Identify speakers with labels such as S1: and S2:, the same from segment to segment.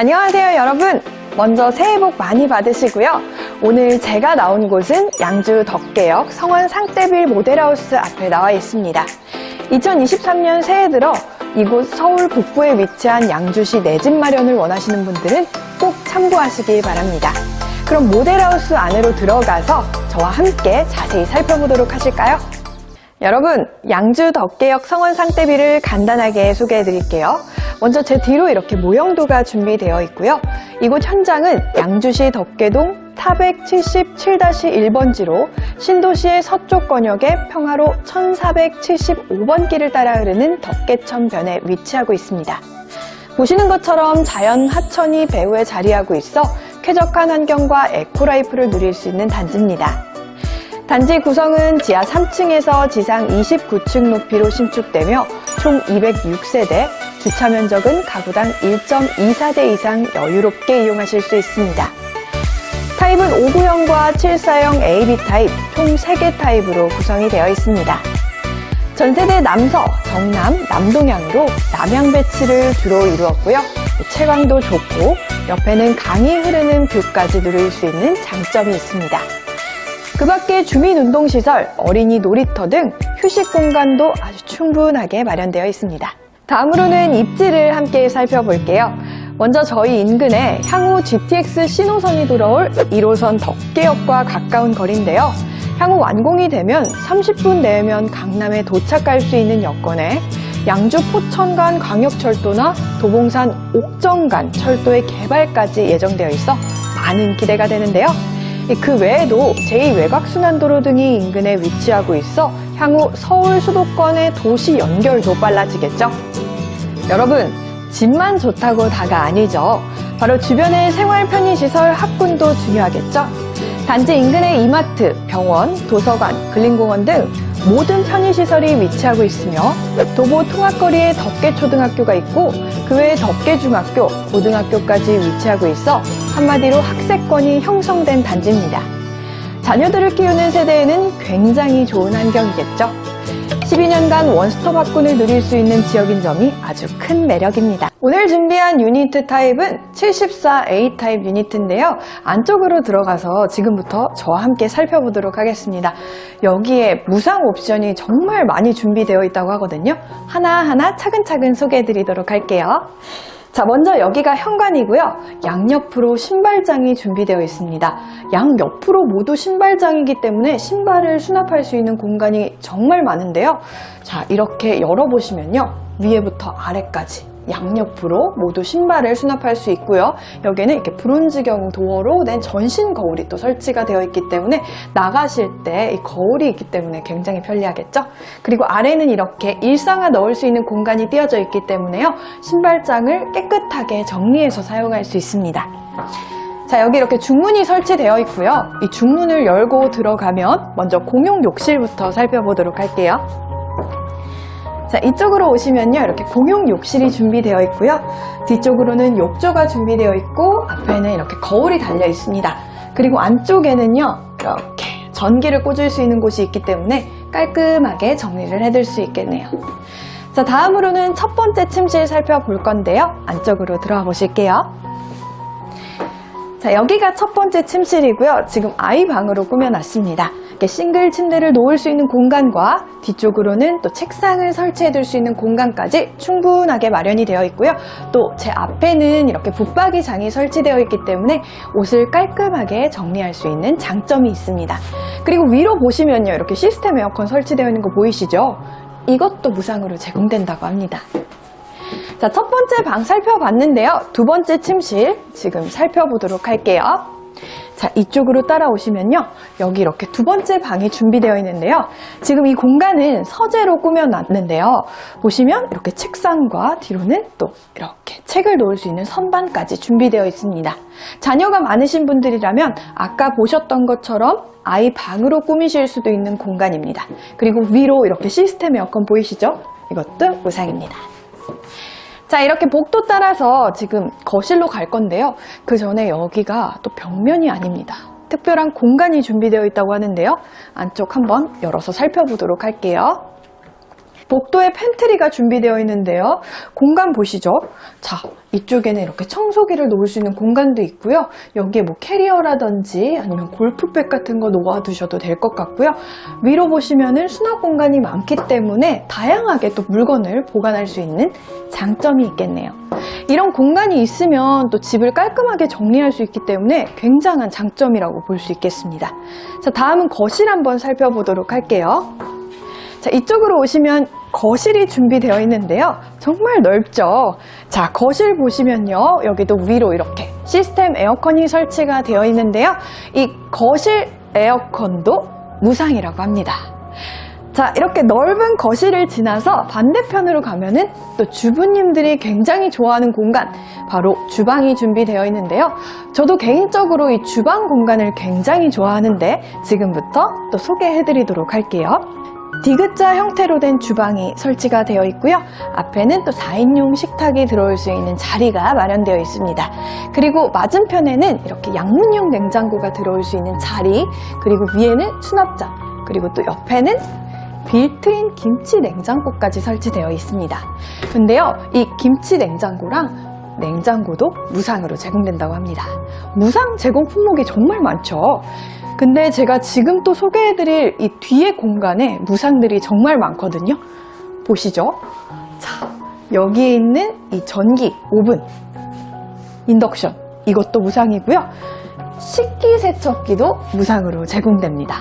S1: 안녕하세요, 여러분. 먼저 새해 복 많이 받으시고요. 오늘 제가 나온 곳은 양주 덕계역 성원 상대빌 모델하우스 앞에 나와 있습니다. 2023년 새해 들어 이곳 서울 북부에 위치한 양주시 내 집 마련을 원하시는 분들은 꼭 참고하시길 바랍니다. 그럼 모델하우스 안으로 들어가서 저와 함께 자세히 살펴보도록 하실까요? 여러분, 양주 덕계역 성원 상대비를 간단하게 소개해 드릴게요. 먼저 제 뒤로 이렇게 모형도가 준비되어 있고요. 이곳 현장은 양주시 덕계동 477-1번지로 신도시의 서쪽 권역의 평화로 1475번 길을 따라 흐르는 덕계천변에 위치하고 있습니다. 보시는 것처럼 자연 하천이 배후에 자리하고 있어 쾌적한 환경과 에코라이프를 누릴 수 있는 단지입니다. 단지 구성은 지하 3층에서 지상 29층 높이로 신축되며 총 206세대, 주차 면적은 가구당 1.24대 이상 여유롭게 이용하실 수 있습니다. 타입은 5구형과 7사형 AB 타입 총 3개 타입으로 구성이 되어 있습니다. 전세대 남서, 정남, 남동향으로 남향 배치를 주로 이루었고요. 채광도 좋고 옆에는 강이 흐르는 뷰까지 누릴 수 있는 장점이 있습니다. 그 밖에 주민운동시설, 어린이 놀이터 등 휴식 공간도 아주 충분하게 마련되어 있습니다. 다음으로는 입지를 함께 살펴볼게요. 먼저 저희 인근에 향후 GTX 신호선이 돌아올 1호선 덕계역과 가까운 거리인데요. 향후 완공이 되면 30분 내면 강남에 도착할 수 있는 여건에 양주 포천간 광역철도나 도봉산 옥정 간 철도의 개발까지 예정되어 있어 많은 기대가 되는데요. 그 외에도 제2외곽순환도로 등이 인근에 위치하고 있어 향후 서울 수도권의 도시 연결도 빨라지겠죠. 여러분, 집만 좋다고 다가 아니죠. 바로 주변의 생활 편의시설 확군도 중요하겠죠. 단지 인근의 이마트, 병원, 도서관, 근린공원 등 모든 편의시설이 위치하고 있으며 도보 통학거리에 덕계초등학교가 있고 그 외에 덕계중학교, 고등학교까지 위치하고 있어 한마디로 학세권이 형성된 단지입니다. 자녀들을 키우는 세대에는 굉장히 좋은 환경이겠죠. 12년간 원스톱 학군을 누릴 수 있는 지역인 점이 아주 큰 매력입니다. 오늘 준비한 유니트 타입은 74A 타입 유니트인데요. 안쪽으로 들어가서 지금부터 저와 함께 살펴보도록 하겠습니다. 여기에 무상 옵션이 정말 많이 준비되어 있다고 하거든요. 하나하나 차근차근 소개해 드리도록 할게요. 자, 먼저 여기가 현관이고요. 양옆으로 신발장이 준비되어 있습니다. 양옆으로 모두 신발장이기 때문에 신발을 수납할 수 있는 공간이 정말 많은데요. 자, 이렇게 열어보시면요. 위에부터 아래까지 양옆으로 모두 신발을 수납할 수 있고요. 여기는 이렇게 브론즈경 도어로 된 전신 거울이 또 설치가 되어 있기 때문에 나가실 때 이 거울이 있기 때문에 굉장히 편리하겠죠? 그리고 아래는 이렇게 일상화 넣을 수 있는 공간이 띄어져 있기 때문에요. 신발장을 깨끗하게 정리해서 사용할 수 있습니다. 자, 여기 이렇게 중문이 설치되어 있고요. 이 중문을 열고 들어가면 먼저 공용 욕실부터 살펴보도록 할게요. 자, 이쪽으로 오시면요. 이렇게 공용 욕실이 준비되어 있고요. 뒤쪽으로는 욕조가 준비되어 있고, 앞에는 이렇게 거울이 달려 있습니다. 그리고 안쪽에는요. 이렇게 전기를 꽂을 수 있는 곳이 있기 때문에 깔끔하게 정리를 해둘 수 있겠네요. 자, 다음으로는 첫 번째 침실 살펴볼 건데요. 안쪽으로 들어가 보실게요. 자, 여기가 첫 번째 침실이고요. 지금 아이 방으로 꾸며놨습니다. 이렇게 싱글 침대를 놓을 수 있는 공간과 뒤쪽으로는 또 책상을 설치해 둘 수 있는 공간까지 충분하게 마련이 되어 있고요. 또 제 앞에는 이렇게 붙박이 장이 설치되어 있기 때문에 옷을 깔끔하게 정리할 수 있는 장점이 있습니다. 그리고 위로 보시면요. 이렇게 시스템 에어컨 설치되어 있는 거 보이시죠? 이것도 무상으로 제공된다고 합니다. 자, 첫 번째 방 살펴봤는데요. 두 번째 침실 지금 살펴보도록 할게요. 자, 이쪽으로 따라오시면요. 여기 이렇게 두 번째 방이 준비되어 있는데요. 지금 이 공간은 서재로 꾸며놨는데요. 보시면 이렇게 책상과 뒤로는 또 이렇게 책을 놓을 수 있는 선반까지 준비되어 있습니다. 자녀가 많으신 분들이라면 아까 보셨던 것처럼 아이 방으로 꾸미실 수도 있는 공간입니다. 그리고 위로 이렇게 시스템 에어컨 보이시죠? 이것도 무상입니다. 자, 이렇게 복도 따라서 지금 거실로 갈 건데요. 그 전에 여기가 또 벽면이 아닙니다. 특별한 공간이 준비되어 있다고 하는데요. 안쪽 한번 열어서 살펴보도록 할게요. 복도에 팬트리가 준비되어 있는데요. 공간 보시죠. 자, 이쪽에는 이렇게 청소기를 놓을 수 있는 공간도 있고요. 여기에 뭐 캐리어라든지 아니면 골프백 같은 거 놓아두셔도 될 것 같고요. 위로 보시면은 수납 공간이 많기 때문에 다양하게 또 물건을 보관할 수 있는 장점이 있겠네요. 이런 공간이 있으면 또 집을 깔끔하게 정리할 수 있기 때문에 굉장한 장점이라고 볼 수 있겠습니다. 자, 다음은 거실 한번 살펴보도록 할게요. 자, 이쪽으로 오시면 거실이 준비되어 있는데요. 정말 넓죠? 자, 거실 보시면요. 여기도 위로 이렇게 시스템 에어컨이 설치가 되어 있는데요. 이 거실 에어컨도 무상이라고 합니다. 자, 이렇게 넓은 거실을 지나서 반대편으로 가면은 또 주부님들이 굉장히 좋아하는 공간, 바로 주방이 준비되어 있는데요. 저도 개인적으로 이 주방 공간을 굉장히 좋아하는데 지금부터 또 소개해 드리도록 할게요. 디귿자 형태로 된 주방이 설치가 되어 있고요. 앞에는 또 4인용 식탁이 들어올 수 있는 자리가 마련되어 있습니다. 그리고 맞은편에는 이렇게 양문형 냉장고가 들어올 수 있는 자리, 그리고 위에는 수납장, 그리고 또 옆에는 빌트인 김치 냉장고까지 설치되어 있습니다. 근데요, 이 김치 냉장고랑 냉장고도 무상으로 제공된다고 합니다. 무상 제공 품목이 정말 많죠. 근데 제가 지금 또 소개해드릴 이 뒤에 공간에 무상들이 정말 많거든요. 보시죠. 자, 여기에 있는 이 전기, 오븐, 인덕션, 이것도 무상이고요. 식기세척기도 무상으로 제공됩니다.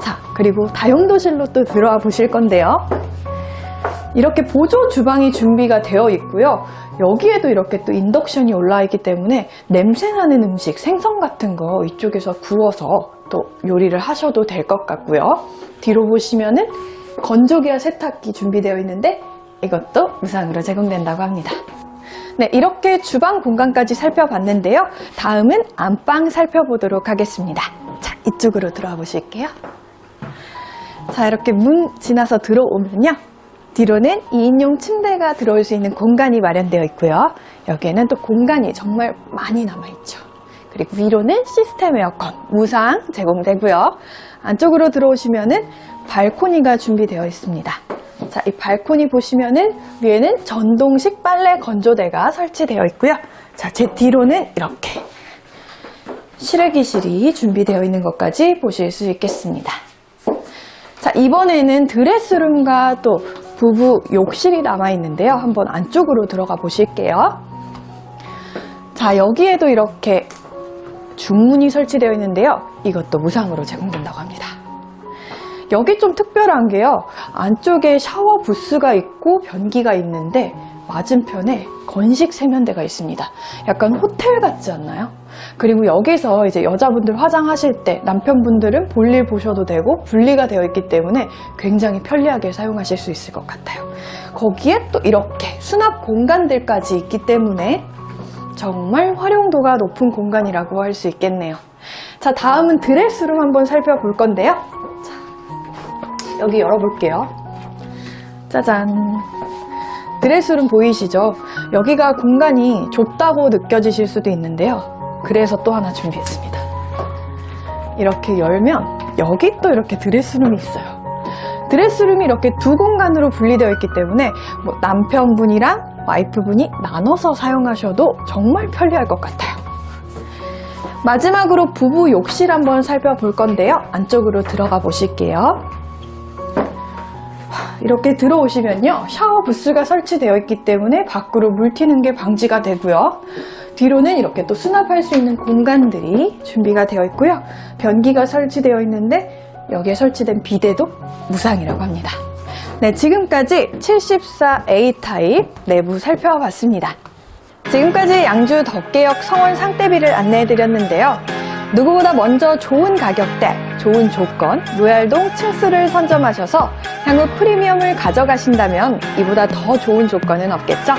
S1: 자, 그리고 다용도실로 또 들어와 보실 건데요. 이렇게 보조 주방이 준비가 되어 있고요. 여기에도 이렇게 또 인덕션이 올라와 있기 때문에 냄새나는 음식, 생선 같은 거 이쪽에서 구워서 또 요리를 하셔도 될 것 같고요. 뒤로 보시면은 건조기와 세탁기 준비되어 있는데 이것도 무상으로 제공된다고 합니다. 네, 이렇게 주방 공간까지 살펴봤는데요. 다음은 안방 살펴보도록 하겠습니다. 자, 이쪽으로 들어와 보실게요. 자, 이렇게 문 지나서 들어오면요. 뒤로는 2인용 침대가 들어올 수 있는 공간이 마련되어 있고요. 여기에는 또 공간이 정말 많이 남아있죠. 그리고 위로는 시스템 에어컨 무상 제공되고요. 안쪽으로 들어오시면은 발코니가 준비되어 있습니다. 자, 이 발코니 보시면은 위에는 전동식 빨래 건조대가 설치되어 있고요. 자, 제 뒤로는 이렇게 실외기실이 준비되어 있는 것까지 보실 수 있겠습니다. 자, 이번에는 드레스룸과 또 부부 욕실이 남아 있는데요. 한번 안쪽으로 들어가 보실게요. 자, 여기에도 이렇게 중문이 설치되어 있는데요. 이것도 무상으로 제공된다고 합니다. 여기 좀 특별한 게요. 안쪽에 샤워 부스가 있고 변기가 있는데 맞은편에 건식 세면대가 있습니다. 약간 호텔 같지 않나요? 그리고 여기서 이제 여자분들 화장하실 때 남편분들은 볼일 보셔도 되고 분리가 되어 있기 때문에 굉장히 편리하게 사용하실 수 있을 것 같아요. 거기에 또 이렇게 수납 공간들까지 있기 때문에 정말 활용도가 높은 공간이라고 할 수 있겠네요. 자, 다음은 드레스룸 한번 살펴볼 건데요. 자, 여기 열어볼게요. 짜잔. 드레스룸 보이시죠? 여기가 공간이 좁다고 느껴지실 수도 있는데요. 그래서 또 하나 준비했습니다. 이렇게 열면 여기 또 이렇게 드레스룸이 있어요. 드레스룸이 이렇게 두 공간으로 분리되어 있기 때문에 뭐 남편분이랑 와이프분이 나눠서 사용하셔도 정말 편리할 것 같아요. 마지막으로 부부 욕실 한번 살펴볼 건데요. 안쪽으로 들어가 보실게요. 이렇게 들어오시면요. 샤워 부스가 설치되어 있기 때문에 밖으로 물 튀는 게 방지가 되고요. 뒤로는 이렇게 또 수납할 수 있는 공간들이 준비가 되어 있고요. 변기가 설치되어 있는데 여기에 설치된 비데도 무상이라고 합니다. 네, 지금까지 74A 타입 내부 살펴봤습니다. 지금까지 양주 덕계역 성원 상대비를 안내해 드렸는데요. 누구보다 먼저 좋은 가격대, 좋은 조건, 로얄동 층수를 선점하셔서 향후 프리미엄을 가져가신다면 이보다 더 좋은 조건은 없겠죠?